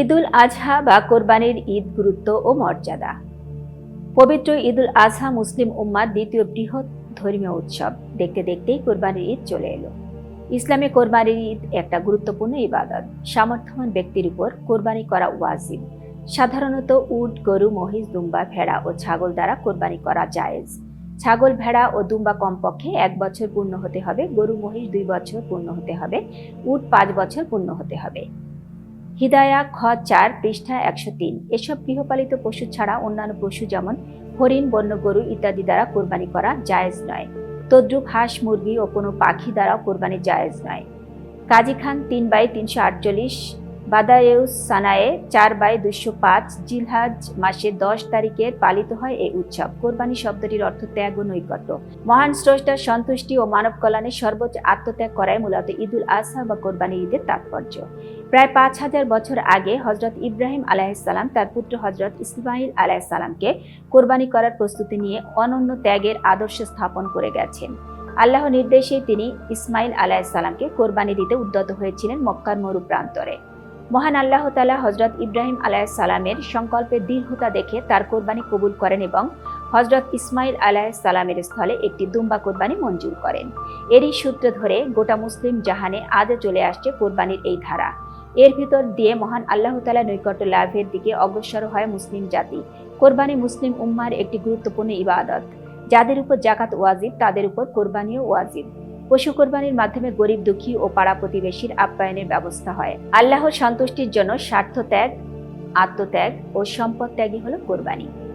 ঈদুল আজহা বা কোরবানির ঈদ গুরুত্ব ও মর্যাদা। পবিত্র ঈদুল আজহা মুসলিম উম্মার দ্বিতীয় বৃহৎ ধর্মীয় উৎসব। দেখতে দেখতেই কোরবানির ঈদ চলে এলো। ইসলামে কোরবানির ঈদ একটা গুরুত্বপূর্ণ ইবাদত। সামর্থ্যবান ব্যক্তির উপর কোরবানি করা ওয়াজিব। সাধারণত উট, গরু, মহিষ, দুম্বা, ভেড়া ও ছাগল দ্বারা কোরবানি করা জায়েজ। ছাগল, ভেড়া ও দুম্বা কমপক্ষে এক বছর পূর্ণ হতে হবে। গরু, মহিষ দুই বছর পূর্ণ হতে হবে। উট পাঁচ বছর পূর্ণ হতে হবে। হিদায়া খ চার পৃষ্ঠা একশো তিন। এসব গৃহপালিত পশু ছাড়া অন্যান্য পশু যেমন হরিণ, বন্য গরু ইত্যাদি দ্বারা কোরবানি করা জায়েজ নয়। তদ্রুপ হাঁস, মুরগি ও কোনো পাখি দ্বারাও কোরবানি জায়েজ নয়। কাজী খান তিন বাই তিনশো আটচল্লিশ বাদায়েউস সানায়ে চার বাই দুশো পাঁচ জিলহাজ মাসের দশ তারিখের পালিত হয় এই উৎসব। কোরবানি শব্দটির অর্থ ত্যাগ ও নৈকট্য। মহান স্রষ্টার সন্তুষ্টি ও মানব কল্যাণে সর্বোচ্চ আত্মত্যাগ করায় মূলত ঈদুল আজহা বা কোরবানি ঈদের তাৎপর্য। প্রায় পাঁচ হাজার বছর আগে হজরত ইব্রাহিম আলাইসাল্লাম তার পুত্র হজরত ইসমাইল আলাহিসাল্লামকে কোরবানি করার প্রস্তুতি নিয়ে অনন্য ত্যাগের আদর্শ স্থাপন করে গেছেন। আল্লাহ নির্দেশে তিনি ইসমাইল আলাহিসাল্লামকে কোরবানি দিতে উদ্যত হয়েছিলেন মক্কার মরু প্রান্তরে। মহান আল্লাহ তালা হজরত ইব্রাহিম আলাইসাল্লামের সংকল্পের দৃঢ়তা দেখে তার কোরবানি কবুল করেন এবং হজরত ইসমাইল আলাইসাল্লামের স্থলে একটি দুম্বা কোরবানি মঞ্জুর করেন। এরই সূত্র ধরে গোটা মুসলিম জাহানে আজও চলে আসছে কোরবানির এই ধারা। এর ভিতর দিয়ে মহান আল্লাহ তালা নৈকট্য লাভের দিকে অগ্রসর হয় মুসলিম জাতি। কোরবানি মুসলিম উম্মার একটি গুরুত্বপূর্ণ ইবাদত। যাদের উপর জাকাত ওয়াজিব, তাদের উপর কোরবানিও ওয়াজিব। পশু কোরবানির মাধ্যমে গরিব দুঃখী ও পাড়া প্রতিবেশীর আপ্যায়নের ব্যবস্থা হয়। আল্লাহর সন্তুষ্টির জন্য স্বার্থ ত্যাগ আত্মত্যাগ ও সম্পদ ত্যাগই হল কোরবানি।